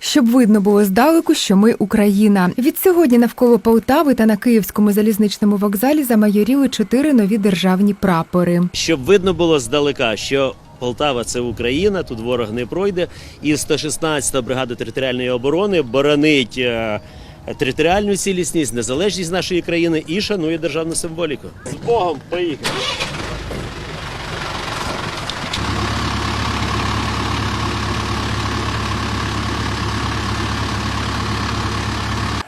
щоб видно було здалеку, що ми Україна. Відсьогодні навколо Полтави та на Київському залізничному вокзалі замайоріли чотири нові державні прапори. щоб видно було здалека, що Полтава це Україна, тут ворог не пройде. І 116-та бригада територіальної оборони боронить е, територіальну цілісність, незалежність нашої країни і шанує державну символіку. З Богом поїхали!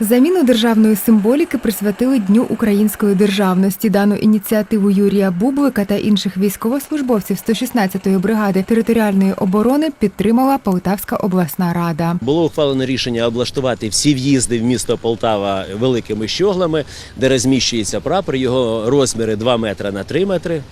Заміну державної символіки присвятили Дню української державності. Дану ініціативу Юрія Бублика та інших військовослужбовців 116-ї бригади територіальної оборони підтримала Полтавська обласна рада. Було ухвалено рішення облаштувати всі в'їзди в місто Полтава великими щоглами, де розміщується прапор. Його розміри 2 метри на 3 метри.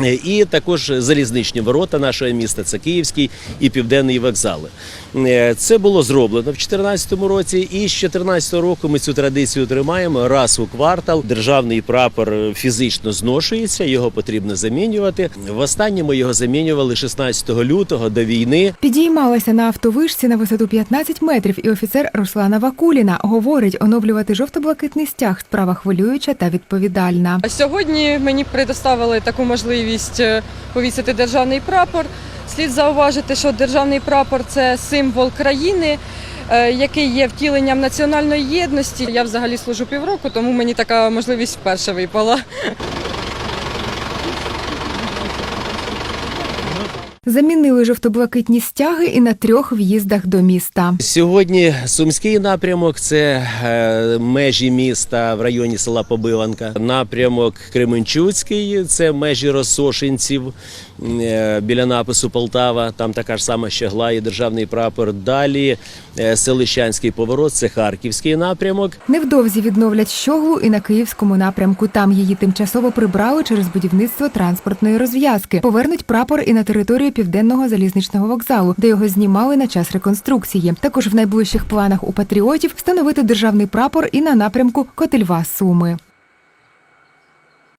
Е, І також залізничні ворота нашого міста це Київський і Південний вокзали. Е, Це було зроблено в 2014 році, і з 2014 року ми цю традицію тримаємо. Раз у квартал державний прапор фізично зношується, його потрібно замінювати. Востаннє ми його замінювали 16 лютого до війни. Підіймалася на автовишці на висоту 15 метрів, і офіцер Руслана Вакуліна говорить, оновлювати жовто-блакитний стяг справа хвилююча та відповідальна. Сьогодні мені предоставили таку можливість е, повісити державний прапор. Слід зауважити, що державний прапор це символ країни, е, який є втіленням національної єдності. Я взагалі служу півроку, тому мені така можливість вперше випала. Замінили жовто-блакитні стяги і на трьох в'їздах до міста. Сьогодні сумський напрямок це е, межі міста в районі села Побиванка. Напрямок Кременчуцький це межі Росошинців е, біля напису Полтава. Там така ж сама щегла і державний прапор. Далі е, селищанський поворот, це Харківський напрямок. Невдовзі відновлять щоглу і на київському напрямку. Там її тимчасово прибрали через будівництво транспортної розв'язки. Повернуть прапор і на територію південного залізничного вокзалу, де його знімали на час реконструкції. Також в найближчих планах у патріотів встановити державний прапор і на напрямку Котельва Суми.